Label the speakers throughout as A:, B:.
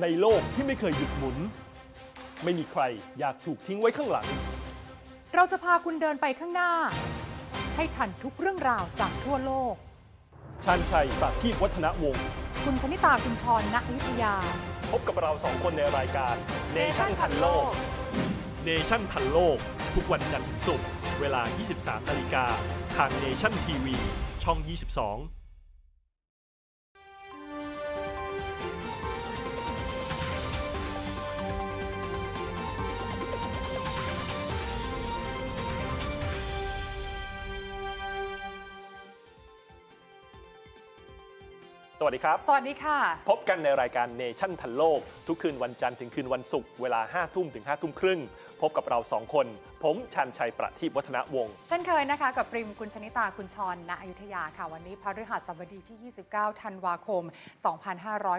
A: ในโลกที่ไม่เคยหยุดหมุน ไม่มีใครอยากถูกทิ้งไว้ข้างหลัง
B: เราจะพาคุณเดินไปข้างหน้า ให้ทันทุกเรื่องราวจากทั่วโลก
A: ชันชัยประทีปวัฒนวงศ์
B: คุณชนิตาคุณชรณอยุธยา
A: พบกับเราสองคนในรายการเนชั่นทันโลกเนชั่นทันโลก ทุกวันจันทร์ถึงศุกร์เวลา 23นาฬิกาทางเนชั่นทีวีช่อง 22 วัสดีครับ
B: สวัสดีค่ะ
A: พบกันในรายการเนชั่นทันโลก ทุกคืนวันจันทร์ถึงคืนวันศุกร์เวลา5ทุ่มถึง5ทุ่มครึ่ง พบกับเรา 2 คน ผมชันชัยประทีปวัฒนวงศ์
B: เช่นเคยนะคะ กับปริมคุณชนิตาคุณชรณอยุธยาค่ะ วันนี้พฤหัสบดีที่ 29 ธันวาคม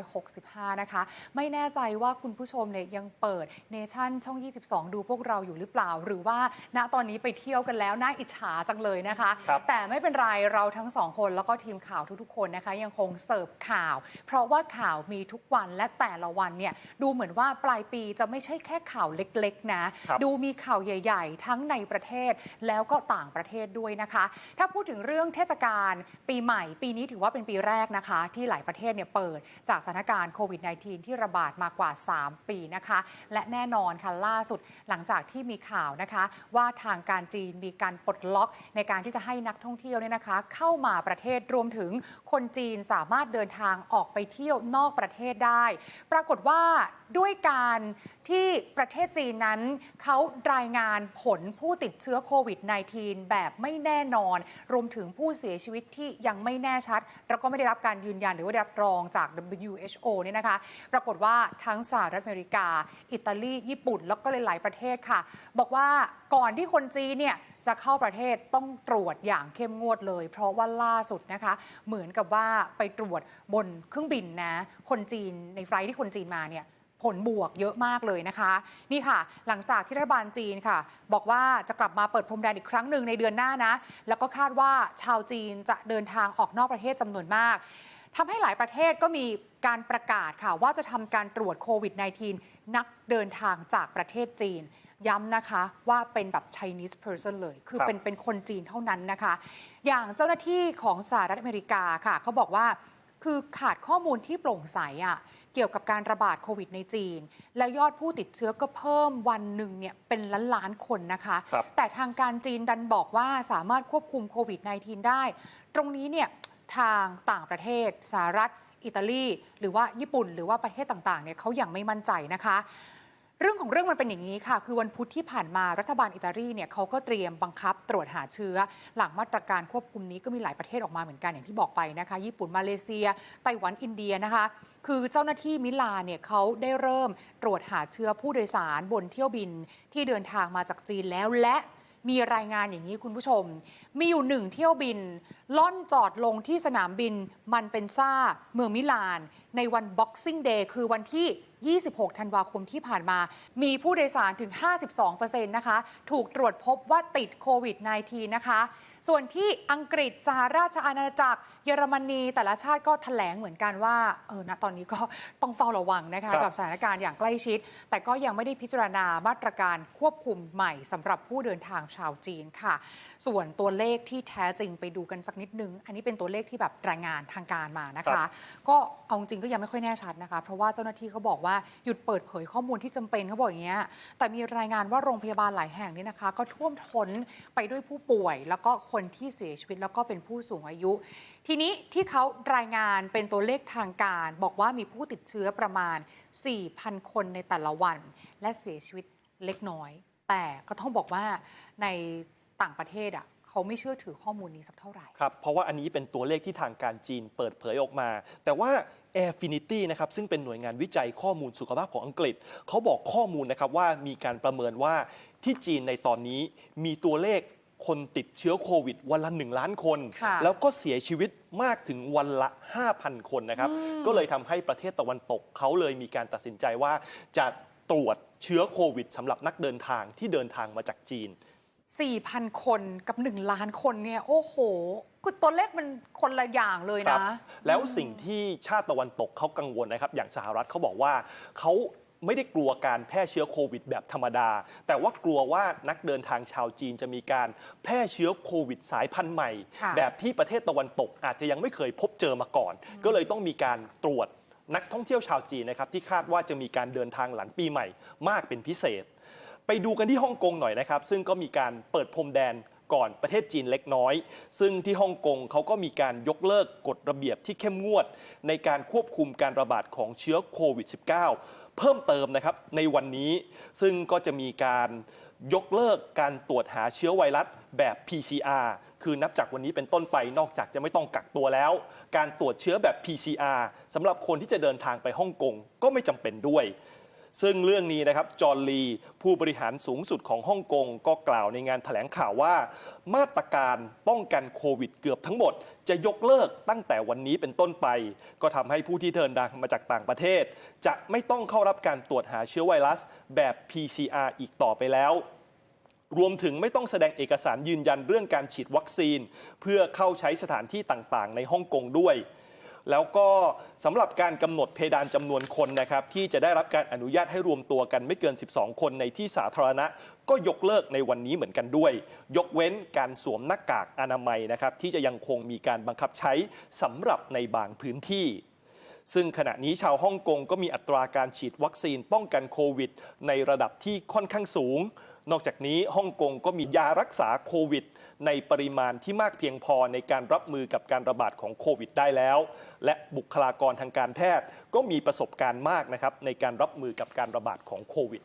B: 2565 นะคะ ไม่แน่ใจว่าคุณผู้ชมเนี่ยยังเปิดเนชั่นช่อง 22 ดูพวกเราอยู่หรือเปล่า หรือว่าณตอนนี้ไปเที่ยวกันแล้วน่าอิจฉาจังเลยนะคะ
A: ครับ
B: แต่ไม่เป็นไรเราทั้งสองคนแล้วก็ทีมข่าวทุกๆ คนนะคะ ยังคงเสิร์ฟข่าว เพราะว่าข่าวมีทุกวันและแต่ละวันเนี่ยดูเหมือนว่าปลายปีจะไม่ใช่แค่ข่าวเล็กๆนะ
A: ครับ
B: ดูมีข่าวใหญ่ ๆทั้งในประเทศแล้วก็ต่างประเทศด้วยนะคะ ถ้าพูดถึงเรื่องเทศกาลปีใหม่ ปีนี้ถือว่าเป็นปีแรกนะคะ ที่หลายประเทศเนี่ยเปิดจากสถานการณ์โควิด -19 ที่ระบาดมากว่า 3 ปีนะคะ และแน่นอนค่ะล่าสุดหลังจากที่มีข่าวนะคะ ว่าทางการจีนมีการปลดล็อกในการที่จะให้นักท่องเที่ยวเนี่ยนะคะ เข้ามาประเทศรวมถึงคนจีนสามารถเดินทางออกไปเที่ยวนอกประเทศได้ ปรากฏว่าด้วยการที่ประเทศจีนนั้นเขารายงานผผลผู้ติดเชื้อโควิด -19 แบบไม่แน่นอน รวมถึงผู้เสียชีวิตที่ยังไม่แน่ชัด แล้วก็ไม่ได้รับการยืนยันหรือว่าได้รับรองจาก WHO เนี่ยนะคะ ปรากฏว่าทั้งสหรัฐอเมริกา อิตาลี ญี่ปุ่น แล้วก็หลาย ๆ ประเทศค่ะ บอกว่าก่อนที่คนจีนเนี่ยจะเข้าประเทศต้องตรวจอย่างเข้มงวดเลย เพราะว่าล่าสุดนะคะ เหมือนกับว่าไปตรวจบนเครื่องบินนะ คนจีนในไฟล์ที่คนจีนมาเนี่ย ผลบวกเยอะมากเลยนะคะ นี่ค่ะ หลังจากที่รัฐบาลจีนค่ะ บอกว่าจะกลับมาเปิดพรมแดนอีกครั้งหนึ่งในเดือนหน้านะ แล้วก็คาดว่าชาวจีนจะเดินทางออกนอกประเทศจำนวนมากทำให้หลายประเทศก็มีการประกาศค่ะ ว่าจะทำการตรวจโควิด -19 นักเดินทางจากประเทศจีน ย้ำนะคะว่าเป็นแบบ Chinese person เลย คือ
A: ครับ
B: เป็นเป็นคนจีนเท่านั้นนะคะ อย่างเจ้าหน้าที่ของสหรัฐอเมริกาค่ะเขาบอกว่าคือขาดข้อมูลที่โปร่งใสอะ เกี่ยวกับการระบาดโควิดในจีน และยอดผู้ติดเชื้อก็เพิ่มวันหนึ่งเนี่ยเป็นล้านล้านๆคนนะคะ
A: ครับ
B: แต่ทางการจีนดันบอกว่าสามารถควบคุมโควิด -19 ได้ ตรงนี้เนี่ยทางต่างประเทศสหรัฐ อิตาลี หรือว่าญี่ปุ่น หรือว่าประเทศต่างๆเนี่ยเขายังไม่มั่นใจนะคะ เรื่องของเรื่องมันเป็นอย่างนี้ค่ะ คือวันพุธที่ผ่านมารัฐบาลอิตาลีเนี่ยเขาก็เตรียมบังคับตรวจหาเชื้อ หลังมาตรการควบคุมนี้ก็มีหลายประเทศออกมาเหมือนกันอย่างที่บอกไปนะคะ ญี่ปุ่นมาเลเซีย ไต้หวันอินเดียนะคะ คือเจ้าหน้าที่มิลานเนี่ยเขาได้เริ่มตรวจหาเชื้อผู้โดยสารบนเที่ยวบินที่เดินทางมาจากจีนแล้วและมีรายงานอย่างนี้คุณผู้ชม มีอยู่หนึ่งเที่ยวบิน ล่อนจอดลงที่สนามบินมันเป็นซ่าเมืองมิลาน ในวัน Boxing Day คือวันที่ 26 ธันวาคมที่ผ่านมา มีผู้โดยสารถึง 52%นะคะ ถูกตรวจพบว่าติดโควิด -19 นะคะ ส่วนที่อังกฤษสหราชอาณาจักร เยอรมนี แต่ละชาติก็แถลงเหมือนกันว่า เออ ณ ตอนนี้ก็ต้องเฝ้าระวังนะคะ
A: ครับ
B: กับสถานการณ์อย่างใกล้ชิด แต่ก็ยังไม่ได้พิจารณามาตรการควบคุมใหม่สำหรับผู้เดินทางชาวจีนค่ะ ส่วนตัวเลขที่แท้จริงไปดูกันสักนิดนึง อันนี้เป็นตัวเลขที่แบบรายงานทางการมานะ
A: ครั
B: คะ
A: บ
B: ก็เอาจริงก็ยังไม่ค่อยแน่ชัดนะคะ เพราะว่าเจ้าหน้าที่เขาบอกว่าหยุดเปิดเผยข้อมูลที่จำเป็นเขาบอกอย่างเงี้ยแต่มีรายงานว่าโรงพยาบาลหลายแห่งนี่นะคะ ก็ท่วมท้นไปด้วยผู้ป่วย แล้วก็คนที่เสียชีวิตแล้วก็เป็นผู้สูงอายุ ทีนี้ที่เขารายงานเป็นตัวเลขทางการ บอกว่ามีผู้ติดเชื้อประมาณ 4,000 คนในแต่ละวัน และเสียชีวิตเล็กน้อย แต่ก็ต้องบอกว่าในต่างประเทศอะ เขาไม่เชื่อถือข้อมูลนี้สักเท่าไหร่
A: ครับ เพราะว่าอันนี้เป็นตัวเลขที่ทางการจีนเปิดเผยออกมา แต่ว่า Airfinity นะครับซึ่งเป็นหน่วยงานวิจัยข้อมูลสุขภาพของอังกฤษ เขาบอกข้อมูลนะครับว่ามีการประเมินว่าที่จีนในตอนนี้มีตัวเลขคนติดเชื้อโควิด วันละ 1 ล้านคน
B: ค่ะ
A: แล้วก็เสียชีวิตมากถึงวันละ 5,000 คนนะครับ ก็เลยทำให้ประเทศตะวันตกเขาเลยมีการตัดสินใจว่าจะตรวจเชื้อโควิดสำหรับนักเดินทางที่เดินทางมาจากจีน
B: 4,000 คนกับ 1 ล้านคนเนี่ย โอ้โหคือตัวเลขมันคนละอย่างเลย
A: ครั
B: นะ
A: บแล้วสิ่งที่ชาติตะวันตกเขากังวลนะครับ อย่างสหรัฐเขาบอกว่าเขาไม่ได้กลัวการแพร่เชื้อโควิดแบบธรรมดา แต่ว่ากลัวว่านักเดินทางชาวจีนจะมีการแพร่เชื้อโควิดสายพันธุ์ใหม่
B: ค่ะ
A: แบบที่ประเทศตะวันตกอาจจะยังไม่เคยพบเจอมาก่อน ก็เลยต้องมีการตรวจนักท่องเที่ยวชาวจีนนะครับที่คาดว่าจะมีการเดินทางหลังปีใหม่มากเป็นพิเศษ ไปดูกันที่ฮ่องกงหน่อยนะครับ ซึ่งก็มีการเปิดพรมแดนก่อนประเทศจีนเล็กน้อย ซึ่งที่ฮ่องกงเขาก็มีการยกเลิกกฎระเบียบที่เข้มงวด ในการควบคุมการระบาดของเชื้อโควิด -19 เพิ่มเติมนะครับในวันนี้ ซึ่งก็จะมีการยกเลิกการตรวจหาเชื้อไวรัสแบบ PCR คือนับจากวันนี้เป็นต้นไปนอกจากจะไม่ต้องกักตัวแล้ว การตรวจเชื้อแบบ PCR สำหรับคนที่จะเดินทางไปฮ่องกงก็ไม่จำเป็นด้วย ซึ่งเรื่องนี้นะครับจอห์ลีผู้บริหารสูงสุดของฮ่องกงก็กล่าวในงานแถลงข่าวว่า มาตรการป้องกันโควิดเกือบทั้งหมด จะยกเลิกตั้งแต่วันนี้เป็นต้นไป ก็ทำให้ผู้ที่เดินทางมาจากต่างประเทศ จะไม่ต้องเข้ารับการตรวจหาเชื้อไวรัสแบบ PCR อีกต่อไปแล้วรวมถึงไม่ต้องแสดงเอกสารยืนยันเรื่องการฉีดวัคซีน เพื่อเข้าใช้สถานที่ต่างๆ ในฮ่องกงด้วย แล้วก็สำหรับการกำหนดเพดานจำนวนคนนะครับที่จะได้รับการอนุญาตให้รวมตัวกันไม่เกิน 12 คนในที่สาธารณะ ก็ยกเลิกในวันนี้เหมือนกันด้วย ยกเว้นการสวมหน้ากากอนามัยนะครับที่จะยังคงมีการบังคับใช้สำหรับในบางพื้นที่ซึ่งขณะนี้ชาวฮ่องกงก็มีอัตราการฉีดวัคซีนป้องกันโควิด ในระดับที่ค่อนข้างสูง นอกจากนี้ฮ่องกงก็มียารักษาโควิด ในปริมาณที่มากเพียงพอในการรับมือกับการระบาดของโควิดได้แล้ว และบุคลากรทางการแพทย์ก็มีประสบการณ์มากนะครับในการรับมือกับการระบาดของโควิด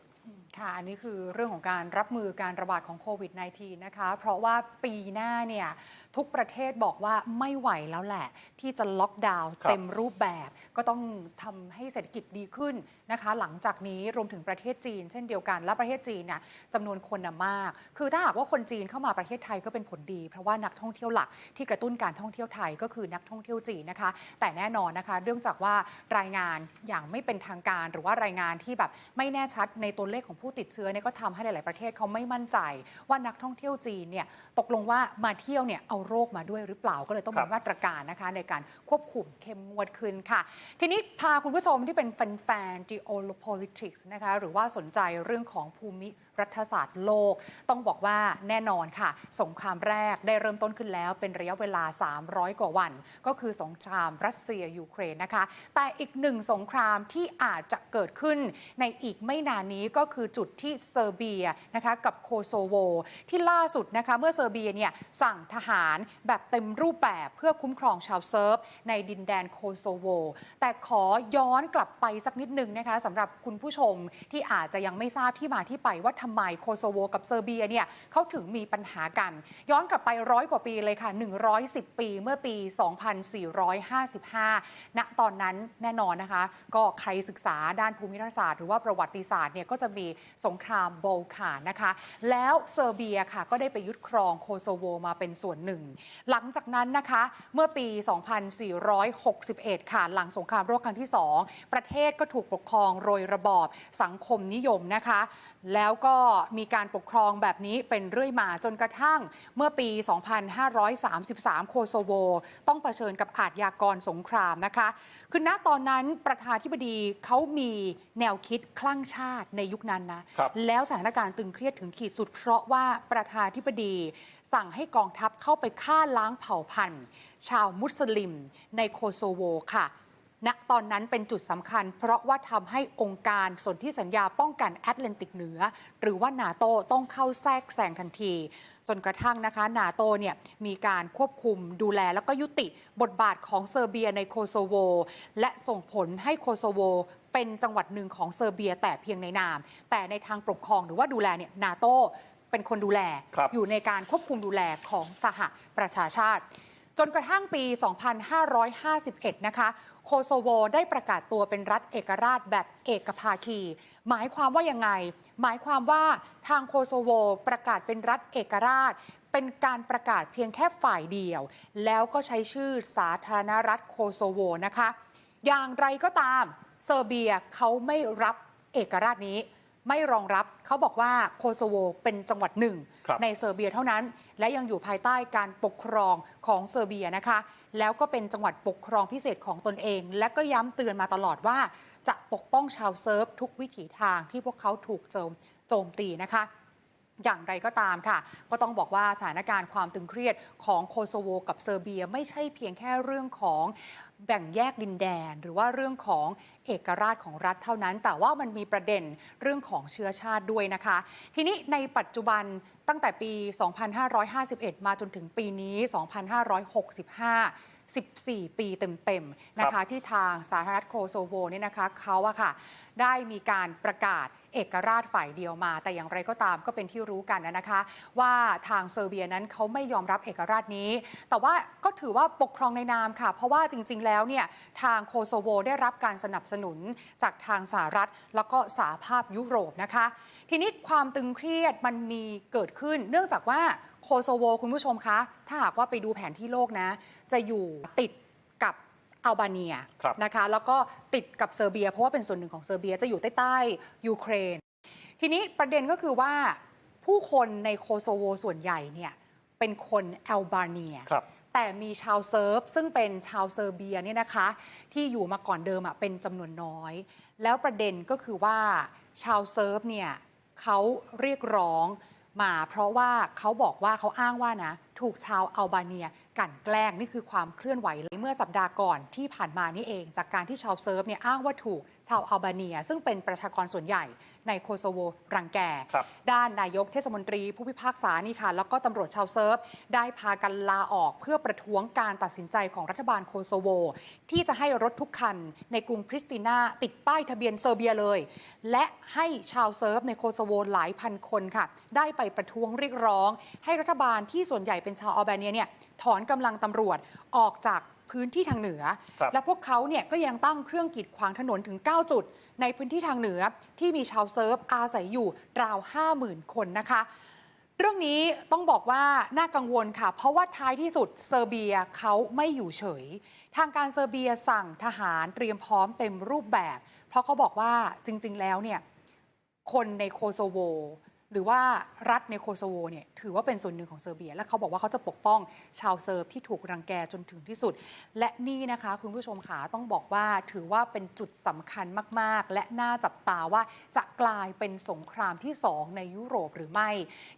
B: ค่ะอันนี้คือเรื่องของการรับมือการระบาดของโควิด -19 นะคะ เพราะว่าปีหน้าเนี่ยทุกประเทศบอกว่าไม่ไหวแล้วแหละ ที่จะล็อกดาวน์
A: ครับ
B: เต็มรูปแบบ ก็ต้องทำให้เศรษฐกิจดีขึ้นนะคะ หลังจากนี้รวมถึงประเทศจีน เช่นเดียวกัน และประเทศจีนเนี่ยจำนวนคนน่ะมาก คือถ้าหากว่าคนจีนเข้ามาประเทศไทยก็เป็นผลดี เพราะว่านักท่องเที่ยวหลักที่กระตุ้นการท่องเที่ยวไทยก็คือนักท่องเที่ยวจีนนะคะ แต่แน่นอนนะคะเนื่องจากว่ารายงานอย่างไม่เป็นทางการ หรือว่ารายงานที่แบบไม่แน่ชัดในตัวเลขของผู้ติดเชื้อเนี่ยก็ทำให้หลาย ๆ ประเทศเขาไม่มั่นใจ ว่านักท่องเที่ยวจีนเนี่ยตกลงว่ามาเที่ยวเนี่ยเอาโรคมาด้วยหรือเปล่าก็เลยต้อง
A: ครั
B: มี
A: บ
B: มาตรการนะคะ ในการควบคุมเข้มงวดขึ้นค่ะ ทีนี้พาคุณผู้ชมที่เป็นแฟนๆ geopolitics นะคะหรือว่าสนใจเรื่องของภูมิรัฐศาสตร์โลก ต้องบอกว่าแน่นอนค่ะ สงครามแรกได้เริ่มต้นขึ้นแล้วเป็นระยะเวลา 300 กว่าวัน ก็คือสงครามรัสเซียยูเครนนะคะ แต่อีกหนึ่งสงครามที่อาจจะเกิดขึ้นในอีกไม่นานนี้ก็คือจุดที่เซอร์เบียนะคะกับโคโซโว ที่ล่าสุดนะคะเมื่อเซอร์เบียเนี่ยสั่งทหารแบบเต็มรูปแบบเพื่อคุ้มครองชาวเซิร์ฟ ในดินแดนโคโซโว แต่ขอย้อนกลับไปสักนิดนึงนะคะสำหรับคุณผู้ชมที่อาจจะยังไม่ทราบที่มาที่ไปว่าทำไมโคโซโวกับเซอร์เบียเนี่ยเขาถึงมีปัญหากัน ย้อนกลับไปร้อยกว่าปีเลยค่ะ 110 ปีเมื่อปี 2455 ณ ตอนนั้นแน่นอนนะคะ ก็ใครศึกษาด้านภูมิรัฐศาสตร์หรือว่าประวัติศาสตร์เนี่ยก็จะมีสงครามโบลคานนะคะ แล้วเซอร์เบียค่ะก็ได้ไปยึดครองโคโซโวมาเป็นส่วนหนึ่งหลังจากนั้นนะคะเมื่อปี 2461 ค่ะ หลังสงครามโลกครั้งที่ 2 ประเทศก็ถูกปกครองโดยระบอบสังคมนิยมนะคะแล้วก็มีการปกครองแบบนี้เป็นเรื่อยมาจนกระทั่งเมื่อปี 2533 โคโซโว ต้องเผชิญกับอาทยากรสงครามนะคะ คือณตอนนั้นประธานาธิบดีเขามีแนวคิดคลั่งชาติในยุคนั้นนะ
A: ครับ
B: แล้วสถานการณ์ตึงเครียดถึงขีดสุด เพราะว่าประธานาธิบดีสั่งให้กองทัพเข้าไปฆ่าล้างเผ่าพันธุ์ ชาวมุสลิมในโคโซโวค่ะ ณตอนนั้นเป็นจุดสำคัญ เพราะว่าทำให้องค์การสนธิสัญญาป้องกันแอตแลนติกเหนือ หรือว่านาโตต้องเข้าแทรกแซงทันที จนกระทั่งนะคะนาโตเนี่ยมีการควบคุมดูแลแล้วก็ยุติบทบาทของเซอร์เบียในโคโซโว และส่งผลให้โคโซโวเป็นจังหวัดหนึ่งของเซอร์เบียแต่เพียงในนาม แต่ในทางปกครองหรือว่าดูแลเนี่ยนาโตเป็นคนดูแล
A: ครับ
B: อยู่ในการควบคุมดูแลของสหประชาชาติ จนกระทั่งปี 2551 นะคะ โคโซโวได้ประกาศตัวเป็นรัฐเอกราชแบบเอกภาคี หมายความว่ายังไง หมายความว่าทางโคโซโวประกาศเป็นรัฐเอกราช เป็นการประกาศเพียงแค่ฝ่ายเดียว แล้วก็ใช้ชื่อสาธารณรัฐโคโซโวนะคะ อย่างไรก็ตามเซอร์เบียเขาไม่รับเอกราชนี้ ไม่รองรับเขาบอกว่าโคโซโวเป็นจังหวัดหนึ่ง
A: ครับ
B: ในเซอร์เบียเท่านั้น และยังอยู่ภายใต้การปกครองของเซอร์เบียนะคะ แล้วก็เป็นจังหวัดปกครองพิเศษของตนเอง และก็ย้ำเตือนมาตลอดว่า จะปกป้องชาวเซิร์ฟทุกวิถีทางที่พวกเขาถูกโจมโจมตีนะคะอย่างไรก็ตามค่ะ ก็ต้องบอกว่าสถานการณ์ความตึงเครียดของโคโซโว กับเซอร์เบียไม่ใช่เพียงแค่เรื่องของ แบ่งแยกดินแดน หรือว่าเรื่องของเอกราชของรัฐเท่านั้น แต่ว่ามันมีประเด็นเรื่องของเชื้อชาติด้วยนะคะ ทีนี้ในปัจจุบันตั้งแต่ปี 2551 มาจนถึงปีนี้ 2565 14 ปีเต็มๆนะคะ ที่ทางสาธารณรัฐโคโซโวเนี่ยนะคะเขาอะค่ะ ได้มีการประกาศเอกราชฝ่ายเดียวมา แต่อย่างไรก็ตามก็เป็นที่รู้กันนะคะ ว่าทางเซอร์เบียนั้นเขาไม่ยอมรับเอกราชนี้ แต่ว่าก็ถือว่าปกครองในนามค่ะ เพราะว่าจริง ๆ แล้วเนี่ยทางโคโซโวได้รับการสนับสนุนจากทางสหรัฐ แล้วก็สหภาพยุโรปนะคะ ทีนี้ความตึงเครียดมันมีเกิดขึ้น เนื่องจากว่าโคโซโวคุณผู้ชมคะ ถ้าหากว่าไปดูแผนที่โลกนะ จะอยู่ติด อัลบาเนีย
A: ครับ
B: นะคะแล้วก็ติดกับเซอร์เบีย เพราะว่าเป็นส่วนหนึ่งของเซอร์เบียจะอยู่ใต้ใต้ๆยูเครน ทีนี้ประเด็นก็คือว่าผู้คนในโคโซโวส่วนใหญ่เนี่ยเป็นคนอัลบาเนีย
A: ครับ
B: แต่มีชาวเซิร์ฟซึ่งเป็นชาวเซอร์เบียเนี่ยนะคะ ที่อยู่มาก่อนเดิมอะเป็นจำนวนน้อย แล้วประเด็นก็คือว่าชาวเซิร์ฟเนี่ยเขาเรียกร้องมาเพราะว่าเขาบอกว่าเขาอ้างว่านะ ถูกชาวอัลบาเนียกันแกล้งนี่คือความเคลื่อนไหวเลยเมื่อสัปดาห์ก่อนที่ผ่านมานี่เอง จากการที่ชาวเซิร์ฟเนี่ยอ้างว่าถูกชาวอัลบาเนีย ซึ่งเป็นประชากรส่วนใหญ่ในโคโซโวรังแก ด้านนายกเทศมนตรีผู้พิพากษานี่ค่ะ แล้วก็ตำรวจชาวเซิร์ฟ ได้พากันลาออกเพื่อประท้วงการตัดสินใจของรัฐบาลโคโซโว ที่จะให้รถทุกคันในกรุงพริสตินาติดป้ายทะเบียนเซอร์เบียเลย และให้ชาวเซิร์ฟในโคโซโวหลายพันคนค่ะ ได้ไปประท้วงเรียกร้อง ให้รัฐบาลที่ส่วนใหญ่เป็นชาวอัลเบเนียเนี่ยถอนกำลังตำรวจออกจากพื้นที่ทางเหนือ
A: ครับ
B: และพวกเขาเนี่ยก็ยังตั้งเครื่องกีดขวางถนนถึง 9 จุด ในพื้นที่ทางเหนือที่มีชาวเซิร์ฟอาศัยอยู่ราว 50,000 คนนะคะ เรื่องนี้ต้องบอกว่าน่ากังวลค่ะ เพราะว่าท้ายที่สุดเซอร์เบียเขาไม่อยู่เฉย ทางการเซอร์เบียสั่งทหารเตรียมพร้อมเต็มรูปแบบ เพราะเขาบอกว่าจริง ๆ แล้วเนี่ยคนในโคโซโว หรือว่ารัฐในโคโซโวเนี่ยถือว่าเป็นส่วนหนึ่งของเซอร์เบีย และเขาบอกว่าเขาจะปกป้องชาวเซิร์ฟที่ถูกรังแกจนถึงที่สุด และนี่นะคะคุณผู้ชมขาต้องบอกว่าถือว่าเป็นจุดสำคัญมาก ๆ และน่าจับตาว่าจะกลายเป็นสงครามที่สองในยุโรปหรือไม่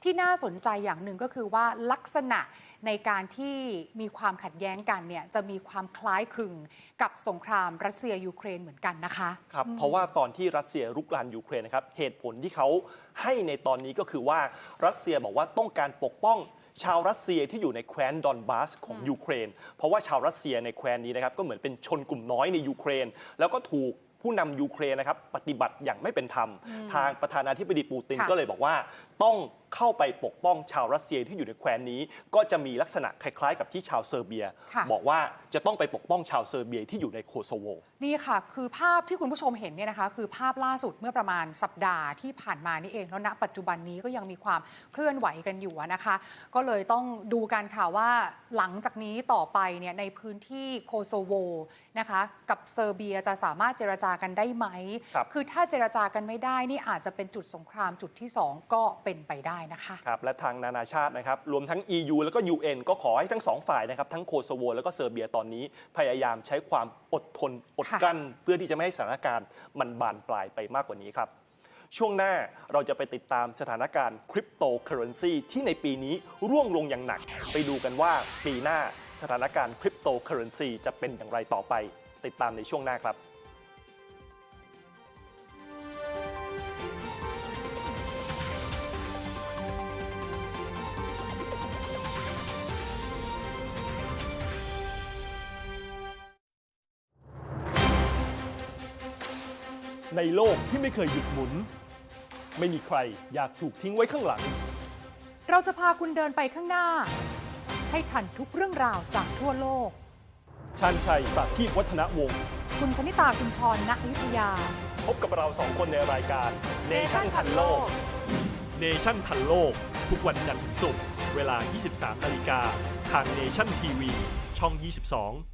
B: ที่น่าสนใจอย่างหนึ่งก็คือว่าลักษณะในการที่มีความขัดแย้งกันเนี่ยจะมีความคล้ายคลึงกับสงครามรัสเซียยูเครนเหมือนกันนะคะ
A: ครับเพราะว่าตอนที่รัสเซียรุกรานยูเครนนะครับเหตุผลที่เขาให้ในตอนนี้ก็คือว่ารัสเซียบอกว่าต้องการปกป้องชาวรัสเซียที่อยู่ในแคว้นดอนบาสของยูเครน เพราะว่าชาวรัสเซียในแคว้นนี้นะครับก็เหมือนเป็นชนกลุ่มน้อยในยูเครน แล้วก็ถูกผู้นำยูเครนนะครับปฏิบัติอย่างไม่เป็นธรรม ทางประธานาธิบดีปูติน
B: ค่ะ
A: ก็เลยบอกว่า ต้องเข้าไปปกป้องชาวรัสเซียที่อยู่ในแคว้นนี้ ก็จะมีลักษณะคล้ายๆ กับที่ชาวเซอร์เบีย
B: ค่ะ
A: บอกว่าจะต้องไปปกป้องชาวเซอร์เบียที่อยู่ในโคโซโว
B: นี่ค่ะ คือภาพที่คุณผู้ชมเห็นเนี่ยนะคะ คือภาพล่าสุดเมื่อประมาณสัปดาห์ที่ผ่านมานี่เองแล้วณปัจจุบันนี้ก็ยังมีความเคลื่อนไหวกันอยู่อะนะคะ ก็เลยต้องดูกันค่ะว่าหลังจากนี้ต่อไปเนี่ยในพื้นที่โคโซโวนะคะกับเซอร์เบียจะสามารถเจรจากันได้ไหม
A: ครับ
B: คือถ้าเจรจากันไม่ได้นี่อาจจะเป็นจุดสงครามจุดที่สองก็เป็นไปได้นะคะ
A: ครับและทางนานาชาตินะครับรวมทั้ง EU แล้วก็ UN ก็ขอให้ทั้งสองฝ่ายนะครับทั้งโคโซโว แล้วก็เซอร์เบียตอนนี้ พยายามใช้ความอดทนอดกลั้น เพื่อที่จะไม่ให้สถานการณ์มันบานปลายไปมากกว่านี้ครับช่วงหน้าเราจะไปติดตามสถานการณ์คริปโตเคอเรนซีที่ในปีนี้ร่วงลงอย่างหนัก ไปดูกันว่าปีหน้าสถานการณ์คริปโตเคอเรนซีจะเป็นอย่างไรต่อไป ติดตามในช่วงหน้าครับ ในโลกที่ไม่เคยหยุดหมุน ไม่มีใครอยากถูกทิ้งไว้ข้างหลัง
B: เราจะพาคุณเดินไปข้างหน้า ให้ทันทุกเรื่องราวจากทั่วโลก
A: ชันชัยประทีปวัฒนวงศ์
B: คุณชนิตาคุณชรณอยุธยา
A: พบกับเราสองคนในรายการ
B: Nation ทันโลก
A: เนชั่นทันโลก ทุกวันจันทร์ถึงศุกร์เวลา 23 นาฬิกา ทางเนชั่นทีวี ช่อง 22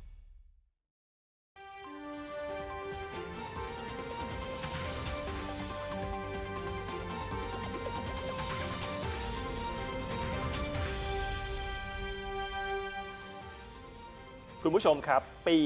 B: คุ
A: ณผู้ชมครับ ปี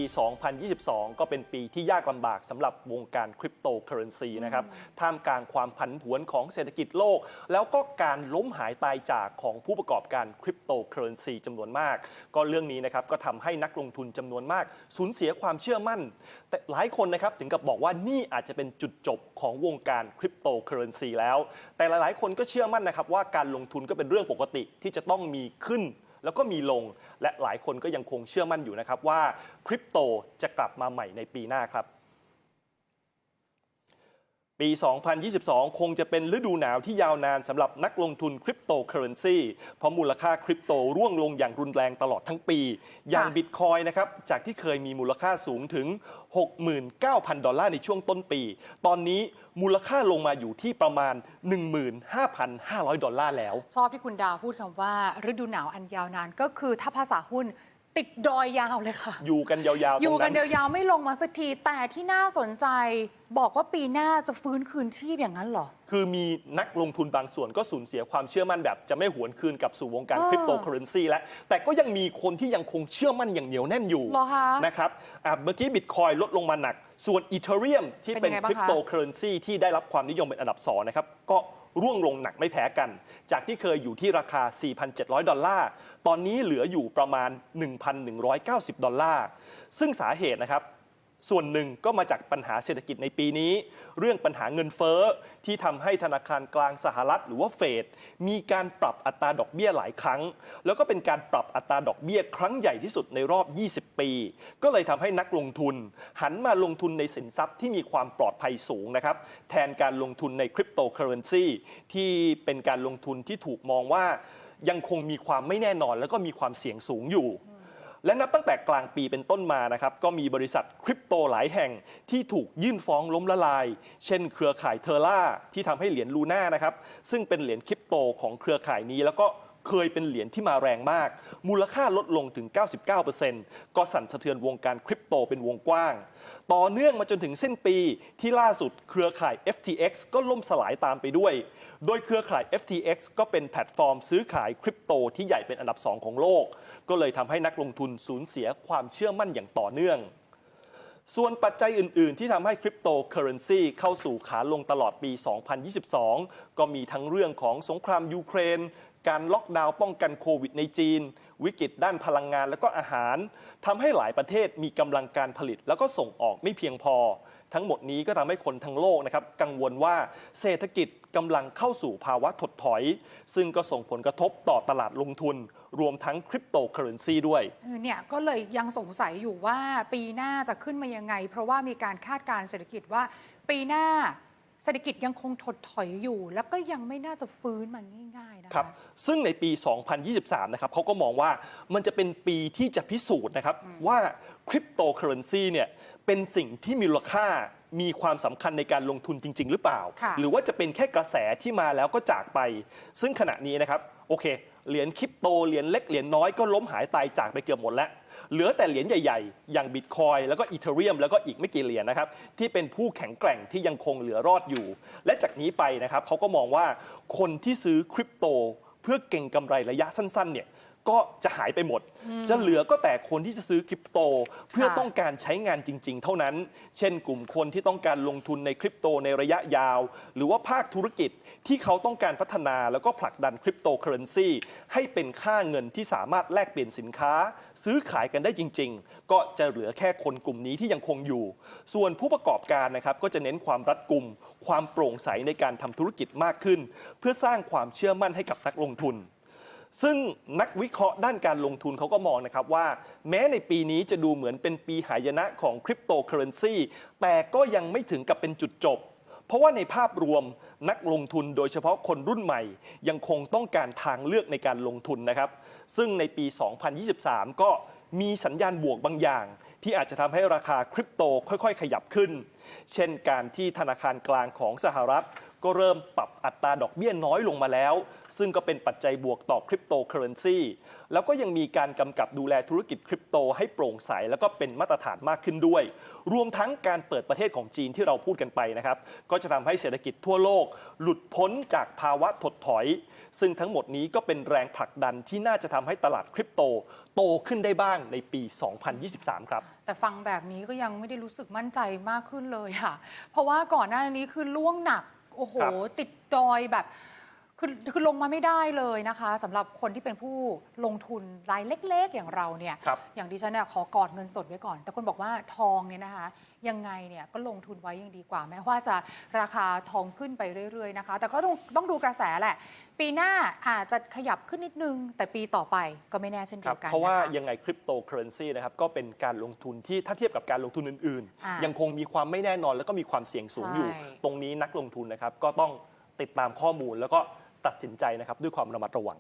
A: 2022 ก็เป็นปีที่ยากลำบากสำหรับวงการคริปโตเคอเรนซีนะครับ ท่ามกลางความผันผวนของเศรษฐกิจโลก แล้วก็การล้มหายตายจากของผู้ประกอบการคริปโตเคอเรนซีจำนวนมาก ก็เรื่องนี้นะครับก็ทำให้นักลงทุนจำนวนมาก สูญเสียความเชื่อมั่น แต่หลายคนนะครับถึงกับบอกว่านี่อาจจะเป็นจุดจบของวงการคริปโตเคอเรนซีแล้ว แต่หลายๆ คนก็เชื่อมั่นนะครับว่าการลงทุนก็เป็นเรื่องปกติที่จะต้องมีขึ้น แล้วก็มีลง และหลายคนก็ยังคงเชื่อมั่นอยู่นะครับว่าคริปโตจะกลับมาใหม่ในปีหน้าครับ ปี 2022 คงจะเป็นฤดูหนาวที่ยาวนานสำหรับนักลงทุนคริปโตเคอเรนซีเพราะมูลค่าคริปโตร่วงลงอย่างรุนแรงตลอดทั้งปี อย่าง
B: ค่ะ
A: บิตคอยนะครับ จากที่เคยมีมูลค่าสูงถึง 69,000 ดอลลาร์ในช่วงต้นปี ตอนนี้มูลค่าลงมาอยู่ที่ประมาณ 15,500 ดอลลาร์แล้ว
B: ชอบที่คุณดาวพูดคำว่าฤดูหนาวอันยาวนานก็คือถ้าภาษาหุ้น ติดดอยยาวเลยค่ะ
A: อยู่กันยาวๆต
B: อยู่
A: รง
B: กั
A: นั้นน
B: ยาวๆไม่ลงมาสักที แต่ที่น่าสนใจบอกว่าปีหน้าจะฟื้นคืนชีพอย่างนั้นเหรอ
A: คือมีนักลงทุนบางส่วนก็สูญเสียความเชื่อมั่นแบบจะไม่หวนคืนกลับสู่วงการ
B: อ่า
A: คริปโตเคอเรนซีแล้ว แต่ก็ยังมีคนที่ยังคงเชื่อมั่นอย่างเหนียวแน่นอยู่
B: เหรอคะ
A: นะครับอะเมื่อกี้บิตคอยลดลงมาหนัก ส่วนอีเทเรียมที่
B: เป็
A: เป็นน
B: ยังไงบ้าง
A: คริปโตเคอเรนซีที่ได้รับความนิยมเป็นอันดับสองนะครับก็ ร่วงลงหนักไม่แพ้กัน จากที่เคยอยู่ที่ราคา 4,700 ดอลลาร์ ตอนนี้เหลืออยู่ประมาณ 1,190 ดอลลาร์ ซึ่งสาเหตุนะครับ ส่วนหนึ่งก็มาจากปัญหาเศรษฐกิจในปีนี้ เรื่องปัญหาเงินเฟ้อที่ทำให้ธนาคารกลางสหรัฐหรือว่าเฟดมีการปรับอัตราดอกเบี้ยหลายครั้ง แล้วก็เป็นการปรับอัตราดอกเบี้ยครั้งใหญ่ที่สุดในรอบ 20 ปี ก็เลยทำให้นักลงทุน หันมาลงทุนในสินทรัพย์ที่มีความปลอดภัยสูงนะครับแทนการลงทุนในคริปโตเคอเรนซีที่เป็นการลงทุนที่ถูกมองว่า ยังคงมีความไม่แน่นอนแล้วก็มีความเสี่ยงสูงอยู่ และนับตั้งแต่กลางปีเป็นต้นมานะครับก็มีบริษัทคริปโตหลายแห่งที่ถูกยื่นฟ้องล้มละลาย เช่น เครือข่ายเทอร่าที่ทำให้เหรียญลูน่านะครับซึ่งเป็นเหรียญคริปโตของเครือข่ายนี้ แล้วก็เคยเป็นเหรียญที่มาแรงมาก มูลค่าลดลงถึง 99%ก็สั่นสะเทือนวงการคริปโตเป็นวงกว้าง ต่อเนื่องมาจนถึงสิ้นปีที่ล่าสุดเครือข่าย FTX ก็ล่มสลายตามไปด้วย โดยเครือข่าย FTX ก็เป็นแพลตฟอร์มซื้อขายคริปโตที่ใหญ่เป็นอันดับ 2 ของโลก ก็เลยทำให้นักลงทุนสูญเสียความเชื่อมั่นอย่างต่อเนื่องส่วนปัจจัยอื่น ๆ ที่ทำให้คริปโตเคอเรนซีเข้าสู่ขาลงตลอดปี 2022 ก็มีทั้งเรื่องของสงครามยูเครน การล็อกดาวน์ป้องกันโควิดในจีน วิกฤตด้านพลังงานและก็อาหารทำให้หลายประเทศมีกำลังการผลิต แล้วก็ส่งออกไม่เพียงพอ ทั้งหมดนี้ก็ทำให้คนทั้งโลกนะครับกังวลว่าเศรษฐกิจกำลังเข้าสู่ภาวะถดถอย ซึ่งก็ส่งผลกระทบต่อตลาดลงทุน รวมทั้งคริปโตเคอเรนซีด้วย
B: เออเนี่ยก็เลยยังสงสัยอยู่ว่าปีหน้าจะขึ้นมายังไง เพราะว่ามีการคาดการณ์เศรษฐกิจว่าปีหน้า เศรษฐกิจยังคงถดถอยอยู่ แล้วก็ยังไม่น่าจะฟื้นมาง่ายๆนะคะ
A: ครับ ซึ่งในปี 2023 นะครับเขาก็มองว่ามันจะเป็นปีที่จะพิสูจน์นะครับ ว่าคริปโตเคอเรนซีเนี่ยเป็นสิ่งที่มีมูลค่ามีความสำคัญในการลงทุนจริง ๆ หรือเปล่า
B: ค่ะ
A: หรือว่าจะเป็นแค่กระแสที่มาแล้วก็จากไป ซึ่งขณะนี้นะครับ โอเค เหรียญคริปโต เหรียญเล็ก เหรียญน้อยก็ล้มหายตายจากไปเกือบหมดแล้ว เหลือแต่เหรียญใหญ่ๆ อย่างบิตคอยแล้วก็อีเทเรียมแล้วก็อีกไม่กี่เหรียญนะครับ ที่เป็นผู้แข็งแกร่งที่ยังคงเหลือรอดอยู่ และจากนี้ไปนะครับเขาก็มองว่าคนที่ซื้อคริปโตเพื่อเก่งกำไรระยะสั้นๆเนี่ย ก็จะหายไปหมด จะเหลือก็แต่คนที่จะซื้อคริปโต เพื่อ
B: ค่ะ
A: ต้องการใช้งานจริง ๆ เท่านั้น เช่น กลุ่มคนที่ต้องการลงทุนในคริปโตในระยะยาว หรือว่าภาคธุรกิจที่เขาต้องการพัฒนาแล้วก็ผลักดันคริปโตเคอเรนซีให้เป็นค่าเงินที่สามารถแลกเปลี่ยนสินค้า ซื้อขายกันได้จริง ๆ ก็จะเหลือแค่คนกลุ่มนี้ที่ยังคงอยู่ ส่วนผู้ประกอบการนะครับก็จะเน้นความรัดกุม ความโปร่งใสในการทำธุรกิจมากขึ้น เพื่อสร้างความเชื่อมั่นให้กับนักลงทุน ซึ่งนักวิเคราะห์ด้านการลงทุนเขาก็มองนะครับว่า แม้ในปีนี้จะดูเหมือนเป็นปีหายนะของคริปโตเคอเรนซีแต่ก็ยังไม่ถึงกับเป็นจุดจบ เพราะว่าในภาพรวมนักลงทุนโดยเฉพาะคนรุ่นใหม่ ยังคงต้องการทางเลือกในการลงทุนนะครับ ซึ่งในปี 2023 ก็มีสัญญาณบวกบางอย่าง ที่อาจจะทำให้ราคาคริปโตค่อย ๆ ขยับขึ้น เช่นการที่ธนาคารกลางของสหรัฐ ก็เริ่มปรับอัตราดอกเบี้ยน้อยลงมาแล้ว ซึ่งก็เป็นปัจจัยบวกต่อคริปโตเคอเรนซีแล้วก็ยังมีการกำกับดูแลธุรกิจคริปโตให้โปร่งใส แล้วก็เป็นมาตรฐานมากขึ้นด้วย รวมทั้งการเปิดประเทศของจีนที่เราพูดกันไปนะครับ ก็จะทำให้เศรษฐกิจทั่วโลก หลุดพ้นจากภาวะถดถอย ซึ่งทั้งหมดนี้ก็เป็นแรงผลักดันที่น่าจะทำให้ตลาดคริปโต โตขึ้นได้บ้างในปี 2023 ครับ
B: แต่ฟังแบบนี้ก็ยังไม่ได้รู้สึกมั่นใจมากขึ้นเลยค่ะ เพราะว่าก่อนหน้านี้คือล่วงหนัก โอ้โห
A: ครับ
B: ติดดอยแบบ คือคือลงมาไม่ได้เลยนะคะสำหรับคนที่เป็นผู้ลงทุนรายเล็ก ๆ อย่างเราเนี่ย
A: ครับ
B: อย่างดิฉันเนี่ยขอกอดเงินสดไว้ก่อน แต่คนบอกว่าทองเนี่ยนะคะ ยังไงเนี่ยก็ลงทุนไว้ยังดีกว่า แม้ว่าจะราคาทองขึ้นไปเรื่อย ๆ นะคะ แต่ก็ต้องต้องดูกระแสแหละ ปีหน้าอาจจะขยับขึ้นนิดนึง แต่ปีต่อไปก็ไม่แน่เช่น
A: ค
B: เดี
A: รั
B: ย
A: บ
B: วกัน
A: เพราะว่า
B: นะคะ
A: ยังไงคริปโตเคอเรนซีนะครับก็เป็นการลงทุนที่ถ้าเทียบกับการลงทุนอื่น
B: อ่า
A: ๆยังคงมีความไม่แน่นอนแล้วก็มีความเสี่ยงสูงอยู่
B: ใช่
A: ตรงนี้นักลงทุนนะครับก็ต้องติดตามข้อมูลแล้วก็ ตัดสินใจนะครับด้วยความระมัดระวัง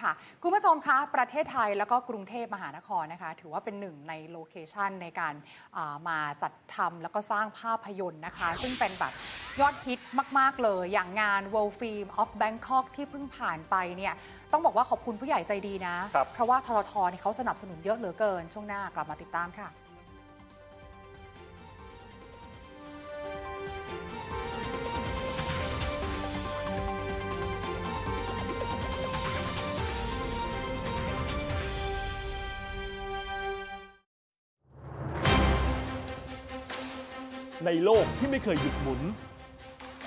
B: ค่ะ คุณผู้ชมคะ ประเทศไทยแล้วก็กรุงเทพมหานครนะคะ ถือว่าเป็นหนึ่งในโลเคชันในการอ่ามาจัดทำแล้วก็สร้างภาพยนตร์นะคะ ซึ่งเป็นแบบยอดฮิตมาก ๆ เลย อย่างงาน World Film of Bangkok ที่เพิ่งผ่านไปเนี่ย ต้องบอกว่าขอบคุณผู้ใหญ่ใจดีนะ
A: ครับ
B: เพราะว่าทททเนี่ยเขาสนับสนุนเยอะเหลือเกิน ช่วงหน้ากลับมาติดตามค่ะ
A: ในโลกที่ไม่เคยหยุดหมุน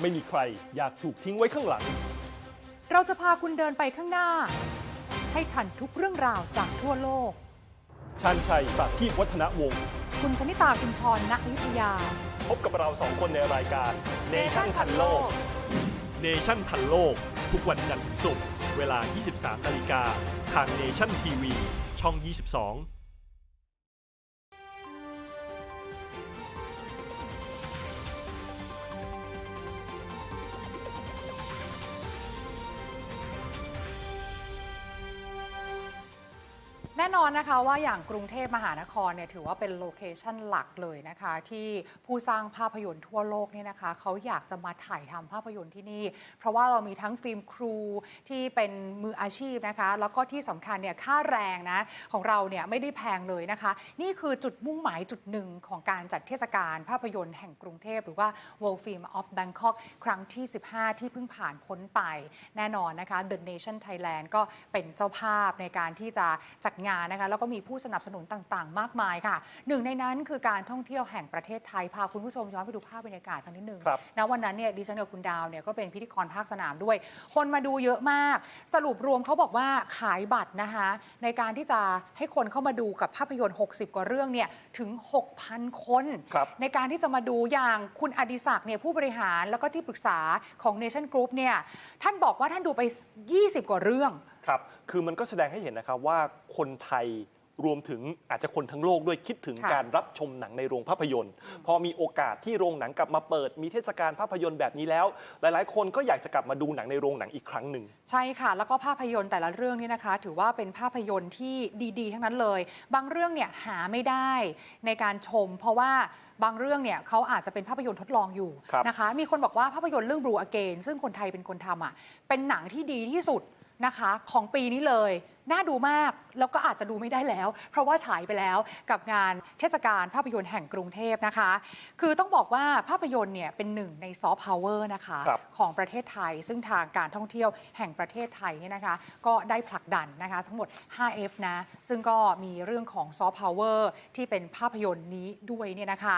A: ไม่มีใครอยากถูกทิ้งไว้ข้างหลัง
B: เราจะพาคุณเดินไปข้างหน้า ให้ทันทุกเรื่องราวจากทั่วโลก
A: ชันชัยประทีปวัฒนวงศ์
B: คุณชนิตาคุณชรณอยุธยา
A: พบกับเราสองคนในรายการ
B: Nation ทันโลก
A: เนชั่นทันโลก ทุกวันจันทร์ถึงศุกร์เวลา 23 นาฬิกา ทางเนชั่นทีวี ช่อง 22
B: แน่นอนนะคะว่าอย่างกรุงเทพมหานครเนี่ยถือว่าเป็นโลเคชันหลักเลยนะคะ ที่ผู้สร้างภาพยนตร์ทั่วโลกเนี่ยนะคะเขาอยากจะมาถ่ายทำภาพยนตร์ที่นี่ เพราะว่าเรามีทั้งฟิล์มครูที่เป็นมืออาชีพนะคะ แล้วก็ที่สำคัญเนี่ยค่าแรงนะของเราเนี่ยไม่ได้แพงเลยนะคะ นี่คือจุดมุ่งหมายจุดหนึ่งของการจัดเทศกาลภาพยนตร์แห่งกรุงเทพหรือว่า World Film of Bangkok ครั้งที่ 15 ที่เพิ่งผ่านพ้นไปแน่นอนนะคะ The Nation Thailand ก็เป็นเจ้าภาพในการที่จะจัดงานนะคะแล้วก็มีผู้สนับสนุนต่างๆ มากมายค่ะ หนึ่งในนั้นคือการท่องเที่ยวแห่งประเทศไทยพาคุณผู้ชมย้อนไปดูภาพบรรยากาศสักนิดหนึ่ง
A: ครับ
B: นะวันนั้นเนี่ยดิฉันกับคุณดาวเนี่ยก็เป็นพิธีกรภาคสนามด้วย คนมาดูเยอะมาก สรุปรวมเขาบอกว่าขายบัตรนะคะ ในการที่จะให้คนเข้ามาดูกับภาพยนตร์ 60 กว่าเรื่องเนี่ยถึง 6,000 คน
A: ครับ
B: ในการที่จะมาดูอย่างคุณอดิศักดิ์เนี่ยผู้บริหารแล้วก็ที่ปรึกษาของ Nation Group เนี่ยท่านบอกว่าท่านดูไป 20 กว่าเรื่อง
A: ครับ คือมันก็แสดงให้เห็นนะครับว่าคนไทยรวมถึงอาจจะคนทั้งโลกด้วยคิดถึง
B: ค่ะ
A: การรับชมหนังในโรงภาพยนตร์ พอมีโอกาสที่โรงหนังกลับมาเปิด มีเทศกาลภาพยนตร์แบบนี้แล้ว หลายๆ คนก็อยากจะกลับมาดูหนังในโรงหนังอีกครั้งหนึ่ง
B: ใช่ค่ะ แล้วก็ภาพยนตร์แต่ละเรื่องนี่นะคะ ถือว่าเป็นภาพยนตร์ที่ดีๆ ทั้งนั้นเลย บางเรื่องเนี่ยหาไม่ได้ในการชม เพราะว่าบางเรื่องเนี่ยเขาอาจจะเป็นภาพยนตร์ทดลองอยู่
A: ครับ
B: นะคะ มีคนบอกว่าภาพยนตร์เรื่อง Blue Again ซึ่งคนไทยเป็นคนทำอะเป็นหนังที่ดีที่สุด นะคะ ของปีนี้เลย น่าดูมากแล้วก็อาจจะดูไม่ได้แล้ว เพราะว่าฉายไปแล้วกับงานเทศกาลภาพยนตร์แห่งกรุงเทพนะคะ คือต้องบอกว่าภาพยนตร์เนี่ยเป็นหนึ่งในซอฟต์พาวเวอร์นะคะ
A: ครับ
B: ของประเทศไทย ซึ่งทางการท่องเที่ยวแห่งประเทศไทยเนี่ยนะคะ ก็ได้ผลักดันนะคะ ทั้งหมด 5F นะซึ่งก็มีเรื่องของซอฟต์พาวเวอร์ที่เป็นภาพยนตร์นี้ด้วยเนี่ยนะคะ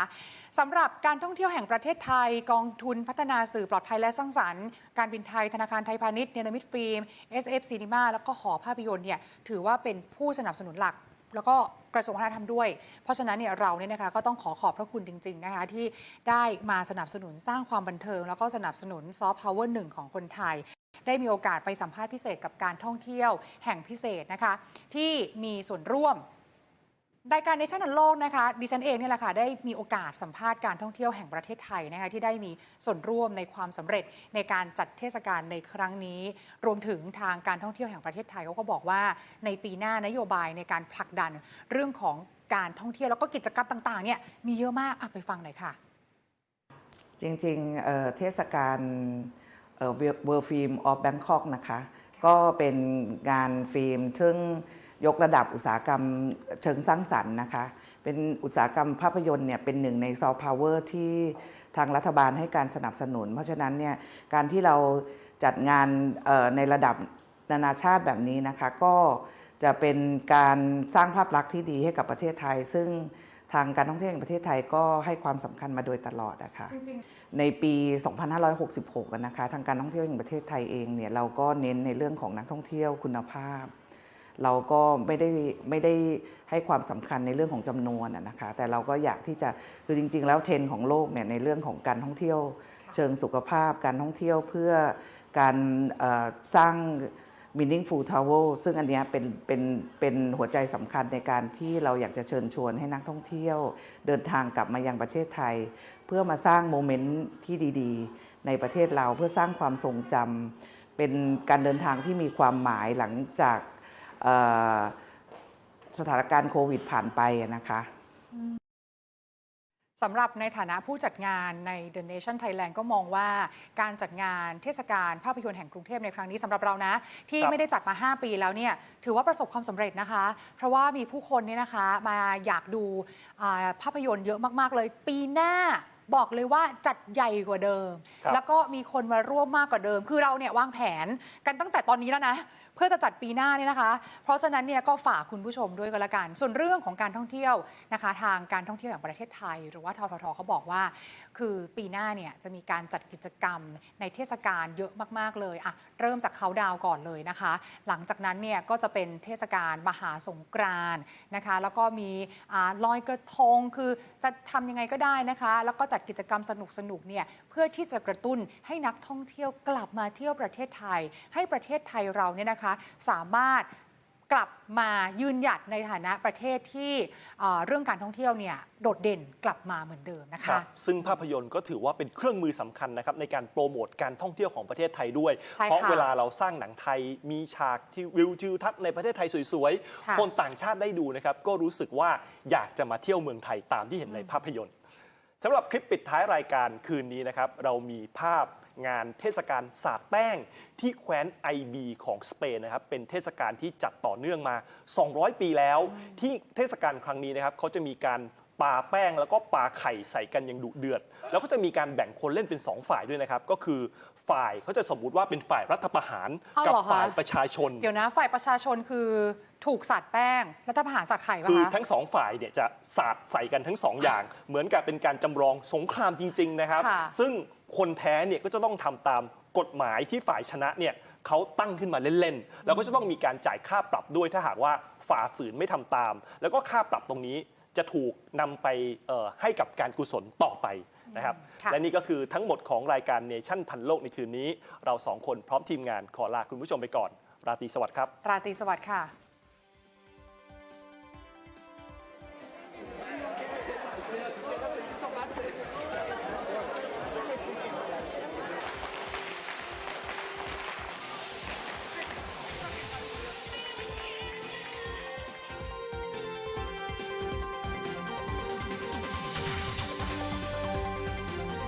B: สำหรับการท่องเที่ยวแห่งประเทศไทย กองทุนพัฒนาสื่อปลอดภัยและสร้างสรรค์ การบินไทยธนาคารไทยพาณิชย์เนลมิตฟิล์ม SF Cinema แล้วก็หอภาพยนตร์เนี่ยถือว่าเป็นผู้สนับสนุนหลัก แล้วก็กระทรวงวัฒนธรรมด้วย เพราะฉะนั้นเนี่ยเราเนี่ยนะคะก็ต้องขอขอบพระคุณจริง ๆนะคะ ที่ได้มาสนับสนุนสร้างความบันเทิง แล้วก็สนับสนุนซอฟต์พาวเวอร์หนึ่งของคนไทยได้มีโอกาสไปสัมภาษณ์พิเศษกับการท่องเที่ยวแห่งพิเศษนะคะ ที่มีส่วนร่วม รายการในชั้นโลกนะคะดิฉันเองเนี่ยแหละค่ะได้มีโอกาสสัมภาษณ์การท่องเที่ยวแห่งประเทศไทยนะคะที่ได้มีส่วนร่วมในความสำเร็จในการจัดเทศกาลในครั้งนี้ รวมถึงทางการท่องเที่ยวแห่งประเทศไทยเขาก็บอกว่าในปีหน้านโยบายในการผลักดันเรื่องของการท่องเที่ยวแล้วก็กิจกรรมต่างๆเนี่ยมีเยอะมากไปฟังหน่อยค่ะ
C: จริงๆเเทศกาลเอ่อ World Film of Bangkok นะคะ ก็เป็นงานฟิล์มซึ่ง ยกระดับอุตสาหกรรมเชิงสร้างสรรค์นะคะ เป็นอุตสาหกรรมภาพยนตร์เนี่ยเป็นหนึ่งในซอฟต์พาวเวอร์ที่ทางรัฐบาลให้การสนับสนุน เพราะฉะนั้นเนี่ยการที่เราจัดงานเอ่อในระดับนานาชาติแบบนี้นะคะก็จะเป็นการสร้างภาพลักษณ์ที่ดีให้กับประเทศไทย ซึ่งทางการท่องเที่ยวแห่งประเทศไทยก็ให้ความสำคัญมาโดยตลอดนะคะ
B: จริง
C: ในปี 2566อะนะคะ ทางการท่องเที่ยวแห่งประเทศไทยเองเนี่ยเราก็เน้นในเรื่องของนักท่องเที่ยวคุณภาพ เราก็ไม่ได้ไม่ได้ให้ความสำคัญในเรื่องของจำนวนนะคะ แต่เราก็อยากที่จะคือจริง ๆ แล้วเทรนของโลกเนี่ยในเรื่องของการท่องเที่ยว เชิงสุขภาพ การท่องเที่ยวเพื่อการสร้าง meaningful travel ซึ่งอันนี้เป็นเป็นเป็นหัวใจสำคัญในการที่เราอยากจะเชิญชวนให้นักท่องเที่ยว เดินทางกลับมายังประเทศไทย เพื่อมาสร้างโมเมนต์ที่ดีๆ ในประเทศเราเพื่อสร้างความทรงจำเป็นการเดินทางที่มีความหมายหลังจาก สถานการณ์โควิดผ่านไปอะนะคะ
B: สำหรับในฐานะผู้จัดงานใน The Nation Thailand ก็มองว่าการจัดงานเทศกาลภาพยนตร์แห่งกรุงเทพในครั้งนี้สำหรับเรานะ ที่
A: ครับ
B: ไม่ได้จัดมา 5 ปีแล้วเนี่ยถือว่าประสบความสำเร็จนะคะ เพราะว่ามีผู้คนเนี่ยนะคะมาอยากดูอ่าภาพยนตร์เยอะมาก ๆ เลยปีหน้าบอกเลยว่าจัดใหญ่กว่าเดิม
A: ครับ
B: แล้วก็มีคนมาร่วมมากกว่าเดิม คือเราเนี่ยวางแผนกันตั้งแต่ตอนนี้แล้วนะ เพื่อจะจัดปีหน้าเนี่ยนะคะ เพราะฉะนั้นเนี่ยก็ฝากคุณผู้ชมด้วยก็แล้วกัน ส่วนเรื่องของการท่องเที่ยวนะคะ ทางการท่องเที่ยวแห่งประเทศไทย หรือว่าทททเขาบอกว่า คือปีหน้าเนี่ยจะมีการจัดกิจกรรมในเทศกาลเยอะมากๆเลยอะเริ่มจากเขาดาวก่อนเลยนะคะ หลังจากนั้นเนี่ยก็จะเป็นเทศกาลมหาสงกรานนะคะ แล้วก็มีอลอยกระทงคือจะทำยังไงก็ได้นะคะ แล้วก็จัดกิจกรรมสนุกๆเนี่ยเพื่อที่จะกระตุ้นให้นักท่องเที่ยวกลับมาเที่ยวประเทศไทย ให้ประเทศไทยเราเนี่ยนะคะสามารถกลับมายืนหยัดในฐานะประเทศที่เอ่อเรื่องการท่องเที่ยวเนี่ยโดดเด่นกลับมาเหมือนเดิมนะ
A: ครั
B: คะ
A: บซึ่งภาพยนตร์ก็ถือว่าเป็นเครื่องมือสำคัญนะครับในการโปรโมทการท่องเที่ยวของประเทศไทยด้วย
B: ใช่
A: เพราะ
B: ค่ะ
A: เวลาเราสร้างหนังไทยมีฉากที่วิวทิวทัศน์ในประเทศไทยสวย
B: ค่ะ
A: ๆคนต่างชาติได้ดูนะครับก็รู้สึกว่าอยากจะมาเที่ยวเมืองไทยตามที่เห็นในภาพยนตร์สำหรับคลิปปิดท้ายรายการคืนนี้นะครับเรามีภาพ งานเทศกาลสาดแป้งที่แคว้นไอบีของสเปนนะครับเป็นเทศกาลที่จัดต่อเนื่องมา 200 ปีแล้ว ที่เทศกาลครั้งนี้นะครับเขาจะมีการปาแป้งแล้วก็ปาไข่ใส่กันอย่างดุเดือด แล้วก็จะมีการแบ่งคนเล่นเป็น 2 ฝ่ายด้วยนะครับ ก็คือ ฝ่ายเขาจะสมมุติว่าเป็นฝ่ายรัฐประหาร
B: เอา
A: กั
B: เหรอคะ
A: ฝ่ายประชาชน
B: เดี๋ยวนะฝ่ายประชาชนคือถูกสัตว์แป้งรัฐประหารสัตว์ไข่ปะ
A: คือ
B: คะ
A: ทั้งสองฝ่ายเนี่ยจะสาดใส่กันทั้งสองอย่าง เหมือนกับเป็นการจำลองสงครามจริง ๆ นะครับ
B: ค่ะ
A: ซึ่งคนแพ้เนี่ยก็จะต้องทำตามกฎหมายที่ฝ่ายชนะเนี่ยเขาตั้งขึ้นมาเล่น ๆ แล้วก็จะต้องมีการจ่ายค่าปรับด้วยถ้าหากว่าฝ่าฝืนไม่ทำตาม แล้วก็ค่าปรับตรงนี้จะถูกนำไปเอ่อให้กับการกุศลต่อไป นะครับ
B: ค่ะ
A: และนี่ก็คือทั้งหมดของรายการเนชั่นทันโลกในคืนนี้ เราสองคนพร้อมทีมงานขอลาคุณผู้ชมไปก่อน ราตรีสวัสดิ์ครับ
B: ราตรีสวัสดิ์ค่ะ